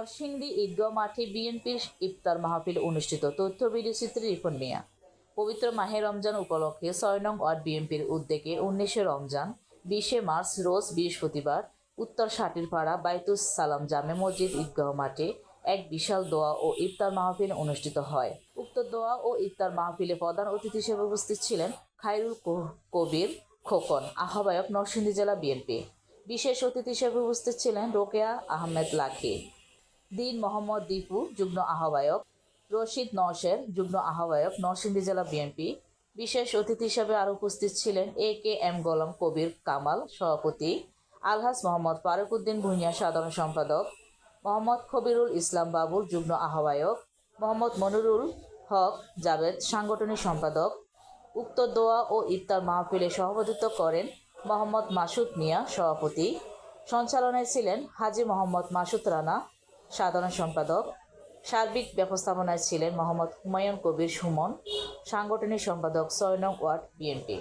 নরসিংদী ঈদগাঁও মাঠে বিএনপির ইফতার মাহফিল অনুষ্ঠিত। তথ্য ভিডিও চিত্রে রিপন মিয়া। পবিত্র মাহে রমজান উপলক্ষে ছয় নং ওয়ার্ড বিএনপির উদ্যোগে উনিশে রমজান, বিশে মার্চ রোজ বৃহস্পতিবার উত্তর সাটিরপাড়া বাইতুস সালাম জামে মসজিদ ঈদগাঁও মাঠে এক বিশাল দোয়া ও ইফতার মাহফিল অনুষ্ঠিত হয়। উক্ত দোয়া ও ইফতার মাহফিলে প্রধান অতিথি হিসেবে উপস্থিত ছিলেন খায়রুল কবির খোকন, আহ্বায়ক নরসিংদী জেলা বিএনপি। বিশেষ অতিথি হিসেবে উপস্থিত ছিলেন রোকেয়া আহমেদ লাখি। দিন মোহাম্মদ দীপু, যুগ্ম আহ্বায়ক। রশিদ নওশের, যুগ্ম আহ্বায়ক, নরসিংদী জেলা বিএনপি। বিশেষ অতিথি হিসেবে আরও উপস্থিত ছিলেন এ কে এম গোলাম কবির কামাল, সভাপতি। আলহাজ মোহাম্মদ ফারুক উদ্দিন ভুঁইয়া, সাধারণ সম্পাদক। মোহাম্মদ খবিরুল ইসলাম বাবুর যুগ্ম আহ্বায়ক। মোহাম্মদ মনিরুল হক জাভেদ, সাংগঠনিক সম্পাদক। উক্ত দোয়া ও ইফতার মাহফিলে সভাপতিত্ব করেন মোহাম্মদ মাসুদ মিয়া, সভাপতি। সঞ্চালনায় ছিলেন হাজী মোহাম্মদ মাসুদ রানা সাধারণ সম্পাদক সার্বিক ব্যবস্থাপনায় ছিলেন মোহাম্মদ হুমায়ুন কবির সুমন সাংগঠনিক সম্পাদক সয়নক ওয়ার্ড বিএনপি।